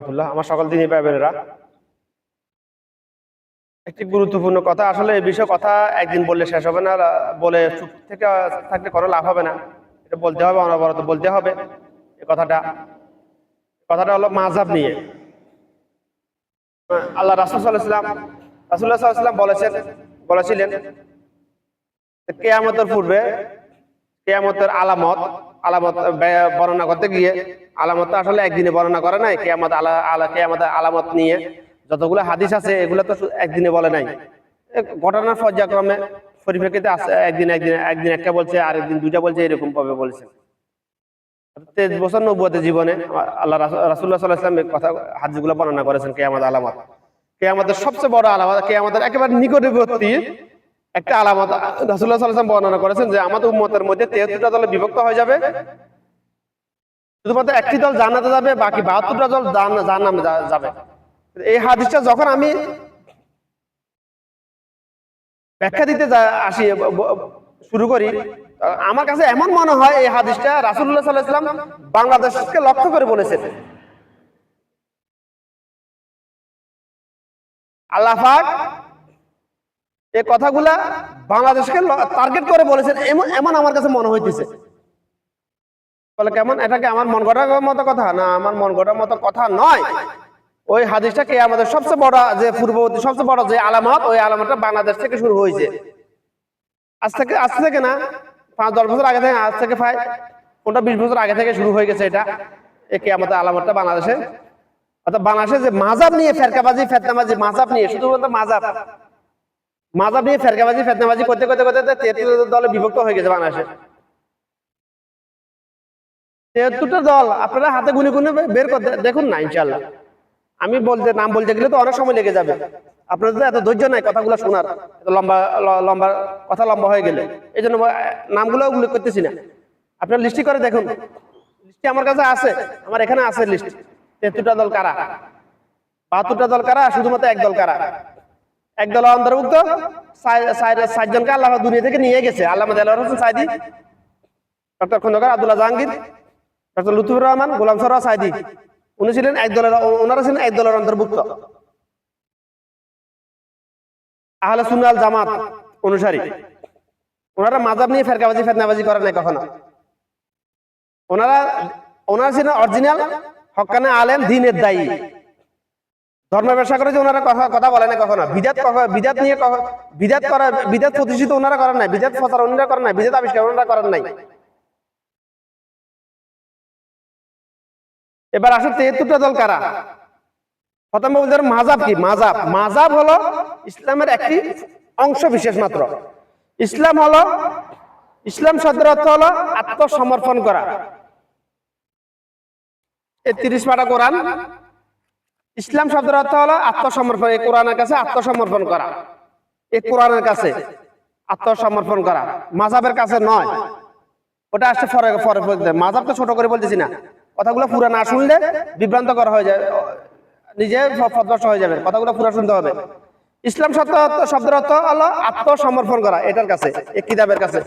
আমার সকল দিনই পাবেনেরা একটি গুরুত্বপূর্ণ কথা, আসলে এই বিষয়ে কথা একদিন বললে শেষ হবে না বলে চুপ থেকে থাকলে কোনো লাভ হবে না। এটা বলতে হবে, অনবরত বলতে হবে। এই কথাটা কথাটা হলো মাঝাব নিয়ে। আল্লাহ রাসুল সাল্লাহাম রাসুল্লাহ সাল্লাম বলেছেন, বলেছিলেন কেয়ামতের পূর্বে, কেয়ামতের আলামত আলামত বর্ণনা করতে গিয়ে আলামত আসলে একদিনে বর্ণনা করে নাই, কেয়ামত আলা আলা কেয়ামতের আলামত নিয়ে যতগুলো হাদিস আছে, এগুলো তো একদিনে বলে নাই। ঘটনার পর্যায়ক্রমে পরিপ্রেক্ষিতে আছে, একদিন একদিন একদিন একটা বলছে, আরেকদিন দুইটা বলছে এরকম ভাবে বলছে। তেইশ বছর নব্বতে জীবনে আল্লাহ রাসুল্লাহ সাল্লাহ ইসলাম কথা, হাদিসগুলো বর্ণনা করেছেন কেয়ামত আলামত। কেয়ামতের সবচেয়ে বড় আলামত, কেয়ামতের একেবারে নিকটবর্তী একটা আলামত। রাসুল্লাহ সাল্লাম বর্ণনা করেছেন যে আমাদের উম্মতের মধ্যে তেহত্তরটা দলে বিভক্ত হয়ে যাবে। শুধুমাত্র একটি দল জানাতে যাবে, বাকি বাহাত্তরটা দল জান নামে যাবে। এই হাদিসটা যখন আমি ব্যাখ্যা দিতে আসি শুরু করি, আমার কাছে এমন মনে হয় এই হাদিসটা রাসুল্লাহ সাল্লাহ ইসলাম বাংলাদেশকে লক্ষ্য করে বলেছেন। আল্লাহ পাক এই কথাগুলা বাংলাদেশকে টার্গেট করে বলেছেন, এমন এমন আমার কাছে মনে হইতেছে। বলে, কেমন? এটাকে আমার মন গড়ার মতো কথা? না, আমার মন গড়ার মতো কথা নয়। ওই হাদিসটা কে আমাদের সবচেয়ে বড় যে পূর্ববর্তী, সবচেয়ে বড় যে আলামত, ওই আলামতটা বাংলাদেশ থেকে শুরু হয়েছে। আজ থেকে আজ থেকে না, পাঁচ, দশ বছর আগে থেকে, আজ থেকে প্রায় কোনটা বিশ বছর আগে থেকে শুরু হয়ে গেছে এটা। এ কে আমাদের আলামতটা বাংলাদেশে? অর্থাৎ বাংলাদেশে যে মাজাব নিয়ে ফেরকাবাজি, ফেতনাবাজি, মাজাব নিয়ে, শুধুমাত্র মাজাব। মাজাব নিয়ে ফেরকাবাজি, ফেতনাবাজি করতে করতে করতে তেহাত্তর দলে বিভক্ত হয়ে গেছে বাংলাদেশে। তেহাত্তরটা দল, আপনারা হাতে গুনে গুনে বের করতে দেখুন না ইনশাল্লাহ আমি বলতে নাম বলতে গেলে তো অনেক সময় লেগে যাবে। আপনাদের এত ধৈর্য নাই কথাগুলো শোনার। লম্বা লম্বা কথা লম্বা হয়ে গেলে। এই জন্য নামগুলো উল্লেখ করতেছি না। আপনার লিস্টি করে দেখুন। লিস্টি আমার কাছে আছে। আমার এখানে আছে লিস্ট। তেহাত্তরটা দল কারা? বাহাত্তরটা দল কারা? শুধুমাত্র এক দল কারা? এক দল অন্তর্ভুক্ত ষাটজনকে আল্লাহ দুনিয়া থেকে নিয়ে গেছে। আল্লাহ হোসেন সাইদি ডক্টর খন্দকার আব্দুল্লাহ জাহাঙ্গীর, ডক্টর লুতুফুর রহমান, গোলাম সরোয়া সাইদি উনি ছিলেন এক দলের ওনারা ছিলেন এক দলের অন্তর্ভুক্ত। আহলে সুন্নাল জামাত অনুসারী। ওনারা মাজাব নিয়ে ফেরকাবাজি, ফেতনাবাজি করে নাই কখনো। ওনারা ওনারা ছিলেন অরিজিনাল, হকানে, আলেম, দিনের দায়ী। ধর্ম ব্যবসা করে যে ওনারা কথা কথা বলে না কখনো? বিদাত বিদাত নিয়ে বিদাত করা বিদাত প্রতিষ্ঠিত ওনারা করেন নাই বিদাত প্রচার ওনারা করেন নাই বিদাত আবিষ্কার ওনারা করেন নাই। এবার আসলে তেহাত্তরটা দল কারা? প্রথম বলতে মাজাব কি? মাজাব। মাজাব হলো ইসলামের একটি অংশ বিশেষ মাত্র। ইসলাম হলো ইসলাম শব্দের অর্থ হলো আত্মসমর্পণ করা। এই তিরিশ পাটা কোরআন ইসলাম শব্দের অর্থ হলো আত্মসমর্পণ, এই কোরআনের কাছে আত্মসমর্পণ করা। এই কোরআনের কাছে আত্মসমর্পণ করা। মাজাবের কাছে নয়। ওটা আসছে পরে পরে মাজাব তো ছোট করে বলতেছি না। কথাগুলো পুরো না শুনলে বিভ্রান্ত করা হয়ে যায়, নিজে ফদবস্ত হয়ে যাবে। কথাগুলো পুরো শুনতে হবে। ইসলাম শব্দ শব্দের অর্থ হলো আত্মসমর্পণ করা, এটার কাছে, এই কিতাবের কাছে।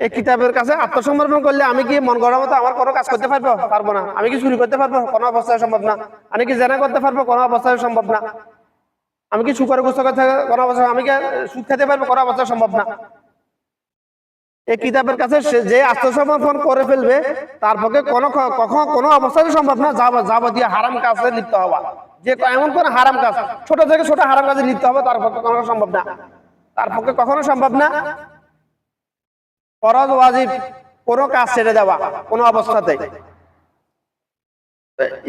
এই কিতাবের কাছে আত্মসমর্পণ করলে আমি কি মন গড়ার মতো আমার কোনো কাজ করতে পারব? পারব না। আমি কি চুরি করতে পারব? কোনো অবস্থায় সম্ভব না। আমি কি জেনা করতে পারব? কোনো অবস্থায় সম্ভব না। আমি কি সুখের গুস্ত করতে কোনো অবস্থায় আমি কি সুখ খেতে পারব? কোনো অবস্থায় সম্ভব না। এই কিতাবের কাছে যে আত্মসমর্পণ করে ফেলবে, তার পক্ষে কোনো কখনো কোনো অবস্থায় সম্ভব না। যাব যাবতীয় হারাম কাজে লিপ্ত হওয়া। যে এমন কোন হারাম কাজ ছোট থেকে ছোট হারাম কাজে লিপ্ত হবে তার পক্ষে কখনো সম্ভব না। তার পক্ষে কখনো সম্ভব না। ফরজ ওয়াজিব কোনো কাজ ছেড়ে দেওয়া, কোনো অবস্থাতে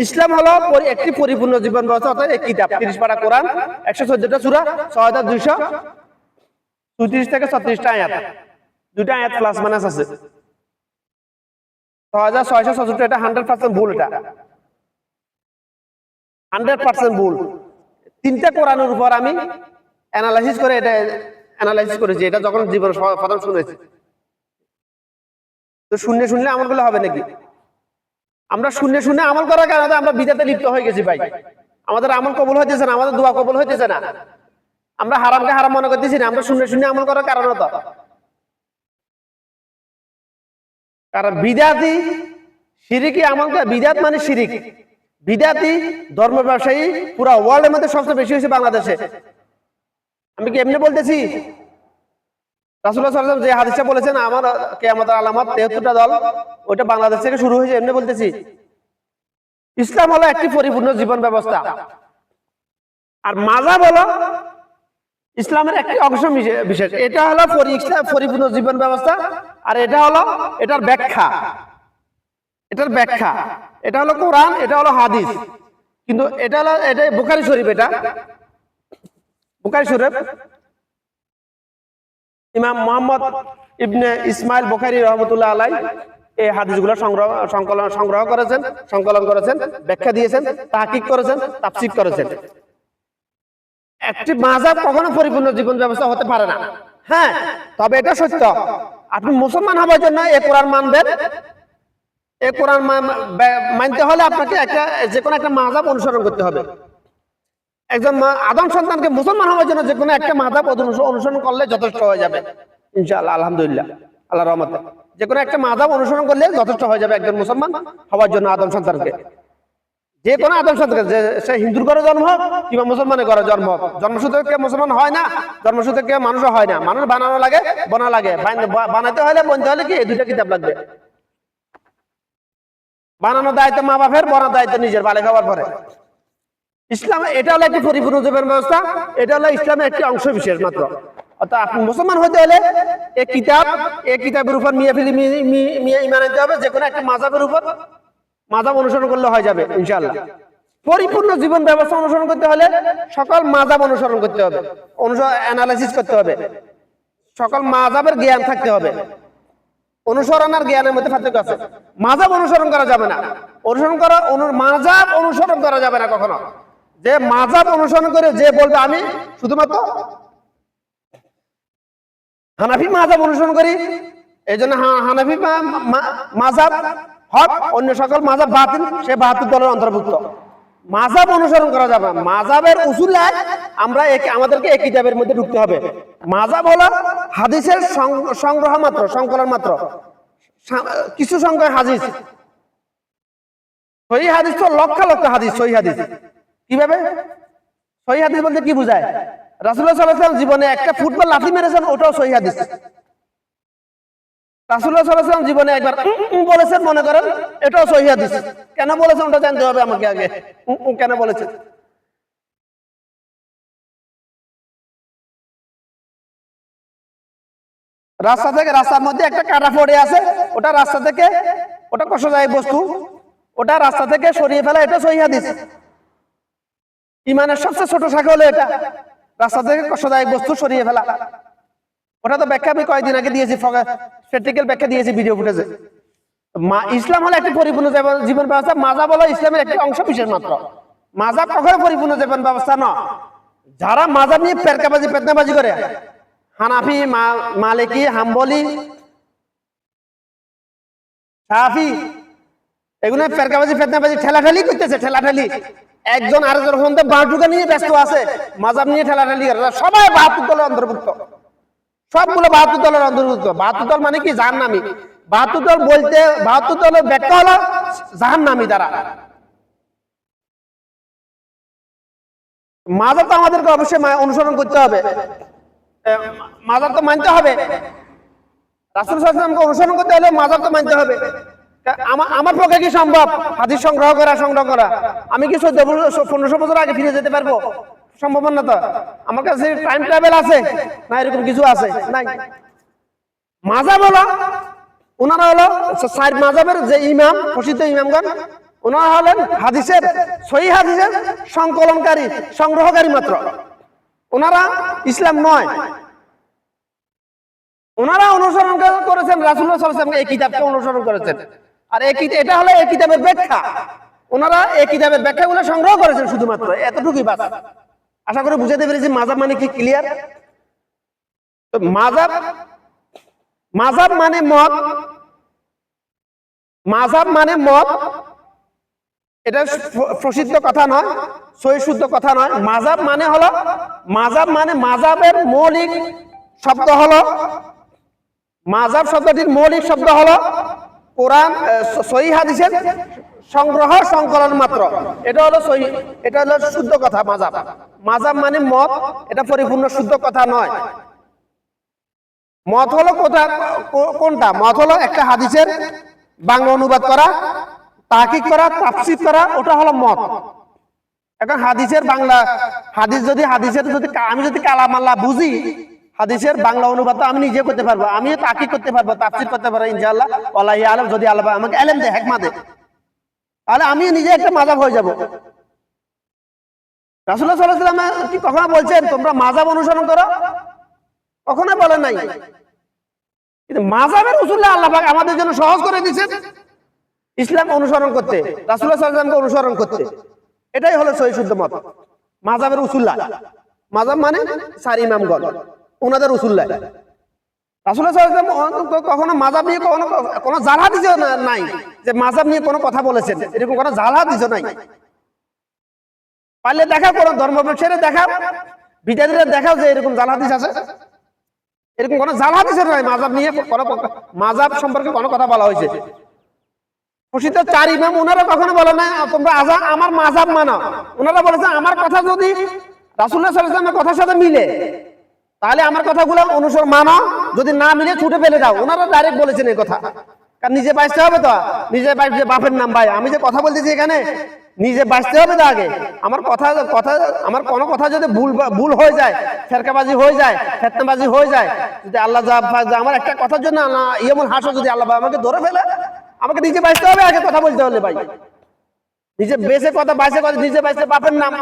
ইসলাম হলো একটি পরিপূর্ণ জীবন ব্যবস্থা, অর্থাৎ এই কিতাব, তিরিশ পারা কোরআন, একশো চোদ্দটা সুরা ছয় হাজার দুইশো চৌত্রিশ থেকে ছত্রিশটা আয়াত। দুটা আয়াত প্লাস মাইনাস আছে। ছয় হাজার ছয়শো ছষট্টি এটা হান্ড্রেড পার্সেন্ট ভুল এটা। হান্ড্রেড পার্সেন্ট ভুল। তিনটা কোরআনের উপর আমি অ্যানালাইসিস করে এটা অ্যানালাইসিস করেছি, এটা যখন জীবন প্রথম শুনেছি। তো শূন্য আমলগুলো হবে নাকি? আমরা শূন্য শূন্য আমল করার কারণে আমরা বিদাতে লিপ্ত হয়ে গেছি ভাই। আমাদের আমল কবুল হইতেছে না, আমাদের দোয়া কবুল হইতেছে না। আমরা হারামকে হারাম মনে করতেছি না, আমরা শূন্য শূন্য আমল করার কারণ তো কারণ বিদাতি শিরিকি আমলকে বিদাত মানে শিরিক। বিদাতি ধর্ম ব্যবসায়ী পুরা ওয়ার্ল্ডের মধ্যে সবচেয়ে বেশি হয়েছে বাংলাদেশে। আমি কি এমনি বলতেছি? রাসুল্লাহ যে বলেছেন, আমার আলামত, তেহত্তরটা দল বাংলাদেশ থেকে শুরু হয়েছে এমনি বলতেছি। ইসলাম হলো একটি পরিপূর্ণ জীবন ব্যবস্থা। আর মাজাব হলো ইসলামের একটি অংশ বিশেষ। এটা হলো পরিপূর্ণ জীবন ব্যবস্থা, আর এটা হলো, এটার ব্যাখ্যা। এটার ব্যাখ্যা। এটা হলো কোরআন, এটা হলো হাদিস। কিন্তু এটা হলো এটা বুখারি শরীফ এটা। বুখারি শরীফ ইমাম মোহাম্মদ ইবনে ইসমাইল বুখারী রহমতুল্লাহ আলাই এই হাদিসগুলো সংগ্রহ সংকলন সংগ্রহ করেছেন, সংকলন করেছেন, ব্যাখ্যা দিয়েছেন, তাহকিক করেছেন তাফসিক করেছেন। একটি মাজাব কখনো পরিপূর্ণ জীবন ব্যবস্থা হতে পারে না। হ্যাঁ তবে এটা সত্য। আপনি মুসলমান হবার জন্য এ কোরআন মানবেন। এ কোরআন মানতে হলে আপনাকে একটা যে কোনো একটা মাজাব অনুসরণ করতে হবে। একজন আদম সন্তানকে মুসলমান হওয়ার জন্য যে কোনো একটা মাধাব অনুসরণ করলে যথেষ্ট হয়ে যাবে। ইনশাআল্লাহ, আলহামদুলিল্লাহ আল্লাহ রহমতে। যে কোনো একটা মাধাব অনুসরণ করলে যথেষ্ট হয়ে যাবে একজন মুসলমান হওয়ার জন্য আদম সন্তানকে। যে কোনো আদম সন্তানকে, যে সে হিন্দুর ঘরে জন্ম হোক কিংবা মুসলমানের ঘরে জন্ম হোক, জন্মসূত্রে কেউ মুসলমান হয় না, জন্মসূত্রে কেউ মানুষ হয় না। মানুষ বানানো লাগে, বনা লাগে। বান- বানাতে হলে বনতে হলে কি এই দুইটা কিতাব লাগবে? বানানোর দায়িত্ব মা বাপের বনার দায়িত্ব নিজের বালে খাওয়ার পরে ইসলাম এটা হলো একটি পরিপূর্ণ জীবন ব্যবস্থা, এটা হলো ইসলামের একটি অংশ বিশেষ মাত্র। অর্থাৎ আপনি মুসলমান হতে হলে কিতাব কিতাবের উপর মিয়া ফিলি মিয়া ইমান আনতে হবে যে কোনো একটা মাজাবের উপর মাজাব অনুসরণ করলে হয়ে যাবে, ইনশাআল্লাহ। পরিপূর্ণ জীবন ব্যবস্থা অনুসরণ করতে হলে সকল মাজাব অনুসরণ করতে হবে অ্যানালাইসিস করতে হবে। সকল মাজাবের জ্ঞান থাকতে হবে। অনুসরণ আর জ্ঞানের মধ্যে পার্থক্য আছে। মাজাব অনুসরণ করা যাবে না। অনুসরণ করা মাজাব অনুসরণ করা যাবে না কখনো। যে মাজাব অনুসরণ করে যে বলবে আমি শুধুমাত্র হানাফি মাজাব অনুসরণ করি। এই জন্য হানাফি মাজাব হক অন্য সকল মাজাব বাতিল সে বাহাত্তর দলের অন্তর্ভুক্ত। মাজাব অনুসরণ করা যাবে মাজাবের উসুল এক, আমরা এক- আমাদেরকে এই কিতাবের মধ্যে ঢুকতে হবে। মাজাব হলো হাদিসের সংগ্রহ মাত্র সংকলন মাত্র। কিছু সংখ্যক হাদিস। সহি হাদিস তো লক্ষ লক্ষ হাদিস সহি হাদিস। কীভাবে? সহি হাদিস বলতে কি বোঝায়? রাসুল্লাহ সাল্লাহ জীবনে একটা ফুটবল লাথি মেরেছেন, ওটাও সহি হাদিস রাসুল্লাহ সাল্লাহ জীবনে একবার বলেছেন, মনে করেন, এটাও কেন বলেছেন, ওটা জানতে হবে আমাকে আগে। কেন বলেছেন? রাস্তা থেকে রাস্তার মধ্যে একটা কাটা পড়ে আছে, ওটা রাস্তা থেকে, ওটা কষ্টদায়ক বস্তু, ওটা রাস্তা থেকে সরিয়ে ফেলা, এটা সহি হাদিস ইমানের সবচেয়ে ছোট শাখা হলো এটা। রাস্তা থেকে কষ্টদায়ক বস্তু সরিয়ে ফেলা। ওটা তো ব্যাখ্যা আমি কয়েকদিন আগে দিয়েছি প্র্যাকটিক্যাল ব্যাখ্যা দিয়েছি ভিডিও ফুটেজে মা ইসলাম হলো একটি পরিপূর্ণ জীবন- ব্যবস্থা মাজাব হলো ইসলামের একটি অংশ বিশেষ মাত্র। মাজাব কখনো পরিপূর্ণ জীবন ব্যবস্থা নয়। যারা মাজাব নিয়ে পেরকাবাজি, পেতনাবাজি করে, হানাফি মালিকি, হাম্বলি সাফি এগুলো পেরকাবাজি ফেতনাবাজি ঠেলাঠালি করতেছে, ঠেলাঠালি। একজন আরেকজন মধ্যে বাঁটুকা নিয়ে ব্যস্ত আছে। মাজাব নিয়ে ঠেলাঠালি করে। সবাই বাহাত্তর দলের অন্তর্ভুক্ত। সবগুলো বাহাত্তর দলের অন্তর্ভুক্ত। বাহাত্তর দল মানে কি? জাহান্নামী। বাহাত্তর দল বলতে বাহাত্তর দলের ব্যাখ্যা হলো জাহান্নামী দ্বারা মাজাব তো আমাদেরকে অবশ্যই অনুসরণ করতে হবে। এ, মাজাব তো মানতে হবে। রাসুল সাল্লামকে অনুসরণ করতে হলে মাজার তো মানতে হবে। আমার পক্ষে কি সম্ভব? হাদিস সংগ্রহ করা সংগ্রহ করা। আমি কি চোদ্দ পনেরোশো বছর আগে ফিরে যেতে পারব? সম্ভব না তো। আমার কাছে টাইম ট্রাভেল আছে। না এরকম কিছু আছে। নাই। মাজাব হলো ওনারা হলো সাইড মাজাবের যে ইমাম, প্রসিদ্ধ ইমামগণ ওনারা হলেন হাদিসের, সহি হাদিসের সংকলনকারী, সংগ্রহকারী মাত্র। ওনারা ইসলাম নয়। ওনারা অনুসরণ করে- করেছেন রাসুল্লাহ সাল্লামকে এই কিতাবকে অনুসরণ করেছেন। আর এটা হলো এই কিতাবের ব্যাখ্যা। ওনারা এই কিতাবের ব্যাখ্যাগুলো সংগ্রহ করেছেন শুধুমাত্র, এতটুকুই বাস। আশা করি বুঝাতে পেরেছি মাজাব মানে কি ক্লিয়ার মাজাব মাজাব মানে মত। মাজাব মানে মত। এটা প্রসিদ্ধ কথা নয়, সহি শুদ্ধ কথা নয়। মাজাব মানে হলো মাজাব মানে মাজাবের মৌলিক শব্দ হলো মাজাব শব্দটির মৌলিক শব্দ হলো কোরআন সহি হাদিসের সংগ্রহ সংকলন মাত্র। এটা হলো সহি, এটা হলো শুদ্ধ কথা, মাজাব। মাজাব মানে মত, এটা পরিপূর্ণ শুদ্ধ কথা নয়। মত হলো কোথা কোনটা? মত হলো একটা হাদিসের বাংলা অনুবাদ করা তাকিক করা, তাফসির করা, ওটা হলো মত। এখন হাদিসের বাংলা, হাদিস যদি, হাদিসের যদি আমি যদি কালাম আল্লাহ বুঝি হাদিসের বাংলা অনুবাদ আমি নিজে করতে পারব, আমিও তাকি করতে পারব, তাফসির করতে পারব, ইনশাআল্লাহ। আলম, যদি আল্লাহ আমাকে এলেম দে হেকমা দে। তাহলে আমি নিজে একটা মাজাব হয়ে যাব। রাসুল্লাহ সাল্লাহ কি কখনো বলছেন, তোমরা মাজাব অনুসরণ করো? কখনো বলেন নাই। কিন্তু মাজাবের উসুল্লাহ আল্লাহ আমাদের জন্য সহজ করে দিয়েছেন। ইসলাম অনুসরণ করতে রাসুল্লাহ সাল্লামকে অনুসরণ করতে। এটাই হলো সহি শুদ্ধ মত। মাজাবের উসুল্লাহ মাজাব মানে সার ইমামগণ। ওনাদের উসুল্লাহ রাসুল্লাহ কখনো মাজাব নিয়ে কখনো কোনো জালহা দিছে নাই যে মাজাব নিয়ে কোনো কথা বলেছেন। এরকম কোনো জালহা দিছে নাই। পারলে দেখাও কোনো ধর্ম ব্যবসায়ীরা দেখাও। বিদ্যার্থীরা দেখাও যে এরকম জালহাদিস আছে। এরকম কোনো জালহাদিসের নাই মাজাব নিয়ে কোনো মাজাব সম্পর্কে কোনো কথা বলা হয়েছে। প্রসিদ্ধ চার ইমাম ওনারা কখনো বলে না তোমরা আজা, আমার মাজাব মানো ওনারা বলেছে, আমার কথা যদি রাসুল্লাহ সাল্লামের কথার সাথে মিলে তাহলে আমার কথাগুলো অনুসরণ মানো, যদি না মিলে ছুটে ফেলে দাও। ওনারা ডাইরেক্ট বলেছেন এই কথা। কারণ নিজে বাঁচতে হবে তো। নিজে বাঁচতে বাপের নাম ভাই। আমি যে কথা বলতেছি এখানে, নিজে বাঁচতে হবে তো আগে। আমার কথা কথা, আমার কোনো কথা যদি ভুল ভুল হয়ে যায় ফেরকাবাজি হয়ে যায়, ফেতনাবাজি হয়ে যায়, যদি আল্লাহ আমার একটা কথার জন্য আল্লাহ ইয়েমুল হাসো, যদি আল্লাহ আমাকে ধরে ফেলে, আমাকে নিজে বাঁচতে হবে আগে কথা বলতে হলে ভাই। নিজে বেঁচে কথা, বাঁচে কথা, নিজে বাঁচতে বাপের নাম।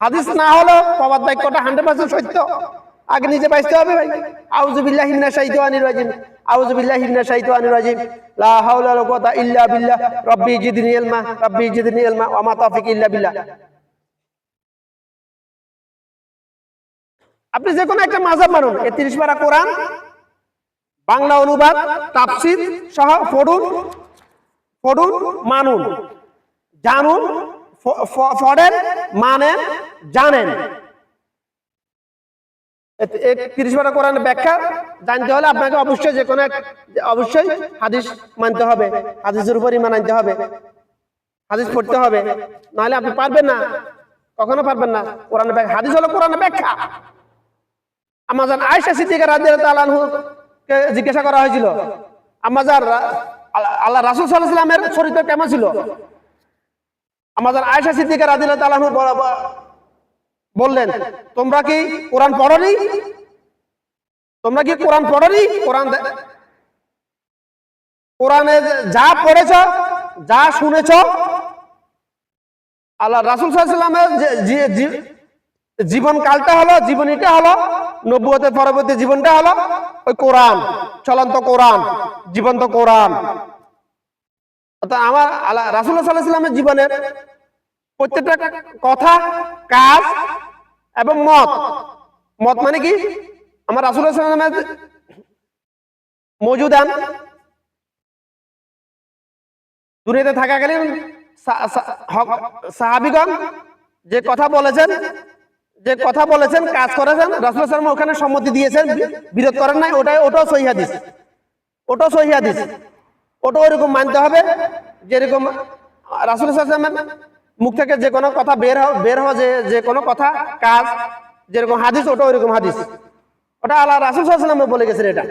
হাদিস না হলো বাবার বাক্যটা হান্ড্রেড পার্সেন্ট সত্য। আগে নিজে বাঁচতে হবে ভাই। আউযুবিল্লাহি মিনাশ শাইতানির রাজিম। আউযুবিল্লাহি মিনাশ শাইতানির রাজিম। লা হাওলা ওয়ালা কুওয়াতা ইল্লা বিল্লাহ। রাব্বি জিদনি ইলমা। রাব্বি জিদনি ইলমা। ওয়া মা তাওফিক ইল্লা বিল্লাহ। আপনি যে কোনো একটা মাযহাব মানুন এই 30 পারা কোরআন, বাংলা অনুবাদ, তাফসীর সহ পড়ুন পড়ুন, মানুন, জানুন পড়েন মানেন জানেন। ব্যাখ্যা জানতে হলে আপনাকে অবশ্যই যে কোনো এক- অবশ্যই হাদিস মানতে হবে। হাদিসের হবে। হাদিস পড়তে হবে। নাহলে আপনি পারবেন না। কখনো পারবেন না। কোরআন ব্যাখ্যা হাদিস হলো কোরআন ব্যাখ্যা। আমাজান আয়েশা সিদ্দিকা রাদিয়াল্লাহু তাআলা কে জিজ্ঞাসা করা হয়েছিল আমাজার আল্লাহ রাসূল আলাইহি সাল্লামের চরিত্র কেমন ছিল? আমাদের আয়েশা সিদ্দিকা বলা- বলা- বললেন, তোমরা কি কোরআন পড়নি? তোমরা কি কোরআন পড়নি? কোরআন কোরআনে যা পড়েছ, যা শুনেছ, আল্লাহ রাসুল সাল্লামের যে- জীবনকালটা হলো, জীবনীটা হলো নব্বতের পরবর্তী জীবনটা হলো, ওই কোরআন, চলন্ত কোরআন, জীবন্ত কোরআন। আমার আল্লাহ রাসুল্লাহ সাল্লাহ জীবনের প্রত্যেকটা কথা, কাজ এবং মত। মত মানে কি? আমার রাসুল্লাহ সাল্লামের মজুদান। দুনিয়াতে থাকাকালীন সাহাবিগণ, যে কথা বলেছেন, যে কথা বলেছেন, কাজ করেছেন রাসুল সাল্লাম ওখানে সম্মতি দিয়েছেন বিরোধ করেন নাই, ওটাই, ওটাও সহি হাদিস। ওটাও সহি হাদিস। ওটা ওরকম মানতে হবে, যেরকম রাসুল মুখ থেকে যে কোনো কথা বের বের হওয়া যে যে কোনো কথা, কাজ, যেরকম হাদিস, ওটা ওইরকম হাদিস। ওটা আল্লাহ রাসুল সাল্লামে বলে গেছেন এটা।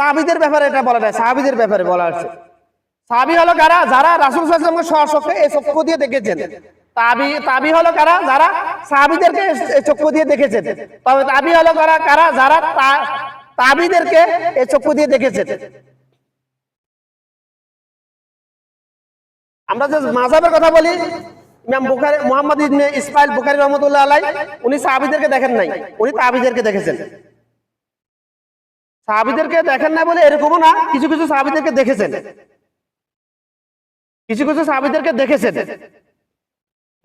তাবিদের ব্যাপারে এটা বলা যায়, সাহাবিদের ব্যাপারে বলা হচ্ছে সাহাবি হলো কারা? যারা রাসুল সাল্লামকে স্বচক্ষে এই চক্ষু দিয়ে দেখেছেন। তাবি কারা? যারা তবে হলো কারা? যারা তাবিদেরকে আমরা যে মাজাবের কথা বলি মোহাম্মদ ইসমাইল বুখারী রহমতুল্লাহ আলাই উনি সাহাবিদেরকে দেখেন নাই। উনি তাবিদেরকে দেখেছেন। সাহাবিদেরকে দেখেন না বলে এরকমও না, কিছু কিছু সাহাবিদেরকে দেখেছেন। কিছু কিছু সাহাবিদেরকে দেখেছেন।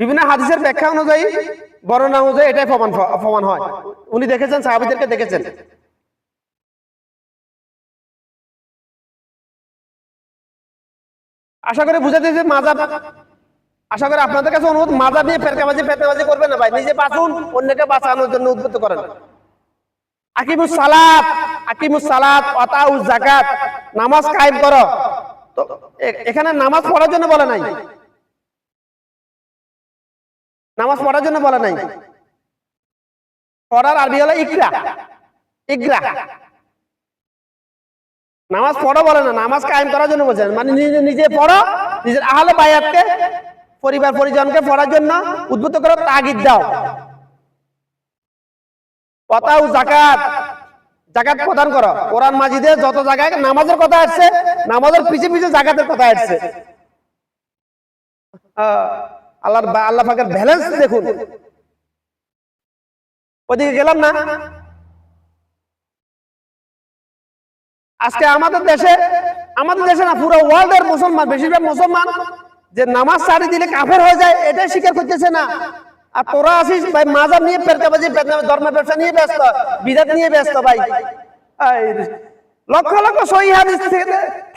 বিভিন্ন হাদিসের ব্যাখ্যা অনুযায়ী বর্ণনা অনুযায়ী এটাই প্রমাণ প্রমাণ হয়। উনি দেখেছেন, সাহাবিদেরকে দেখেছেন। আশা করি বুঝাতে যে মাজাব। আশা করি আপনাদের কাছে অনুরোধ মাজার নিয়ে ফেরকাবাজি ফেরকাবাজি করবেন না ভাই। নিজে বাঁচুন, অন্যকে বাঁচানোর জন্য উদ্বুদ্ধ করেন। আকিমুস সালাত আকিমুস সালাত অতাউ জাকাত নামাজ কায়েম করো। তো এখানে নামাজ পড়ার জন্য বলা নাই। নামাজ পড়ার জন্য বলে নাই। পড়ার আরবি হলো ইকরা। ইকরা। নামাজ পড়ো বলে না, নামাজ কায়েম করার জন্য বলছেন মানে নিজে নিজে পড়ো, নিজের আহলে বায়াতকে, পরিবার পরিজনকে পড়ার জন্য উদ্বুদ্ধ করো, তাগিদ দাও। কথাও জাকাত জাকাত প্রদান করো। কোরআন মাজিদে যত জায়গায় নামাজের কথা আসছে, নামাজের পিছে পিছে জাকাতের কথা আসছে। আল্লাহর বা- আল্লাহ পাকের ব্যালেন্স দেখুন। ওদিকে গেলাম না? আজকে আমাদের দেশে আমাদের দেশে না, পুরো ওয়ার্ল্ডের মুসলমান, বেশিরভাগ মুসলমান যে নামাজ ছাড়ি দিলে কাফের হয়ে যায়, এটাই স্বীকার করতেছে না। আর তোরা আসিস ভাই, মাজার নিয়ে পেরকাবাজি ধর্মের ব্যবসা নিয়ে ব্যস্ত, বিদাত নিয়ে ব্যস্ত, ভাই। লক্ষ লক্ষ সহি হাদিস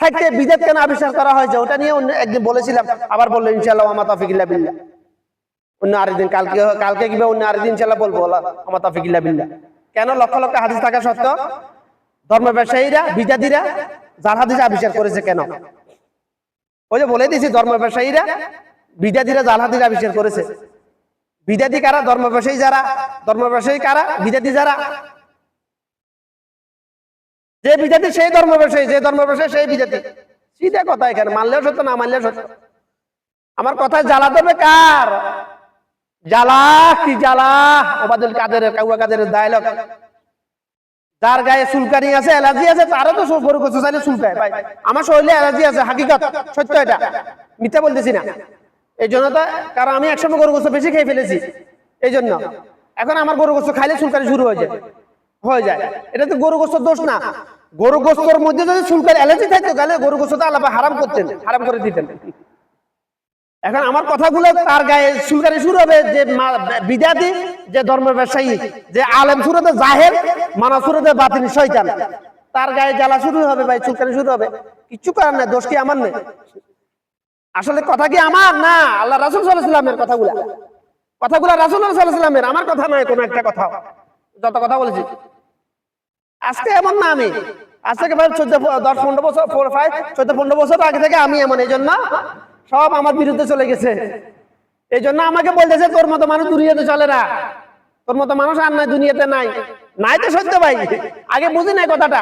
থাকতে বিদাত কেন আবিষ্কার করা হয়েছে ওটা নিয়ে অন্য একদিন বলেছিলাম, আবার বলল, ইনশাআল্লাহ আমা তাফিকিল্লাহ বিল্লাহ। অন্য আরেকদিন কালকে কালকে কিংবা অন্য আরেকদিন ইনশাআল্লাহ বলব আমা তাফিকিল্লাহ বিল্লাহ। কেন লক্ষ লক্ষ হাদিস থাকা সত্ত্বেও ধর্ম ব্যবসায়ীরা বিজাতিরা যার হাদিস আবিষ্কার করেছে কেন? ওই যে বলে দিয়েছি, ধর্ম ব্যবসায়ীরা বিজাতিরা জাল হাদিস আবিষ্কার করেছে। বিজাতি কারা? ধর্ম ব্যবসায়ী যারা, ধর্ম ব্যবসায়ী কারা? বিজাতি যারা যে বিজাতি সেই ধর্ম ব্যবসায়ী যে ধর্ম ব্যবসায়ী সেই বিজাতি। সিধা কথা এখানে, মানলেও সত্য, না মানলেও সত্য। আমার কথায় জ্বালা দেবে কার? জ্বালা কি জ্বালা? ওবাদুল কাদের, কাউয়া কাদের ডায়লগ যার গায়ে চুলকানি আছে, অ্যালার্জি আছে, তারও তো গরু গোছ চাইলে চুলকায়, ভাই। আমার শরীরে অ্যালার্জি আছে, হাকিকত, সত্য এটা। মিথ্যা বলতেছি না। এই জন্য তো, কারণ আমি একসময় গরু গোছ বেশি খেয়ে ফেলেছি। এই জন্য। এখন আমার গরু গোছ খাইলে চুলকানি শুরু হয়ে যায়। হয়ে যায়। এটা তো গরু গোস্তর দোষ না। গরু গোস্তর মধ্যে যদি চুলকানি অ্যালার্জি থাকতো তাহলে গরু গোস্ত তো আলাদা হারাম করতেন, হারাম করে দিতেন। এখন আমার কথাগুলো তার গায়ে চুলকানি শুরু হবে, যে বিদাতি, যে ধর্ম ব্যবসায়ী, যে আলেম সুরতে জাহের মানা সুরতে বাতিনি শয়তান। তার গায়ে জ্বালা শুরু হবে ভাই, চুলকানি শুরু হবে। কিচ্ছু করার নাই, দোষ কি আমার নেই? আসলে কথা কি আমার? না, আল্লাহ রাসুল সাল্লাহামের কথাগুলা। কথাগুলা রাসুল সাল্লাহামের আমার কথা নয় কোনো একটা কথা। যত কথা বলেছি। আজকে এমন না আমি। আজ থেকে ভাই চোদ্দ দশ, পনেরো বছর ফোর ফাইভ চোদ্দ, পনেরো বছর আগে থেকে আমি এমন, এই জন্য সব আমার বিরুদ্ধে চলে গেছে। এই জন্য আমাকে বলতেছে, তোর মতো মানুষ দুনিয়াতে চলে না। তোর মতো মানুষ আর নাই, দুনিয়াতে নাই। নাই তো সত্য ভাই, আগে বুঝি নাই কথাটা।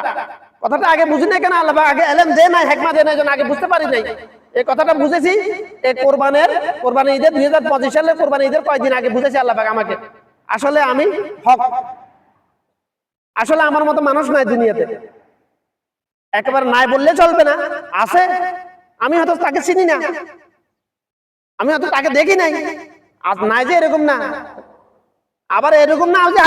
কথাটা আগে বুঝি নাই কেন আল্লাহ আগে এলেম দে নাই হেকমা দে নাই আগে বুঝতে পারি নাই। এই কথাটা বুঝেছি, এই কোরবানের, কোরবানি ঈদের দুই হাজার পঁচিশ সালে কোরবানি ঈদের কয়েকদিন আগে বুঝেছি আল্লাহ আমাকে। আসলে আমি হক আসলে আমার মতো মানুষ নাই দুনিয়াতে। একেবারে নাই বললে চলবে না। আছে। আমি হয়তো তাকে চিনি না। আমি হয়তো তাকে দেখি নাই। আর নাই যে এরকম না। আবার এরকম না যে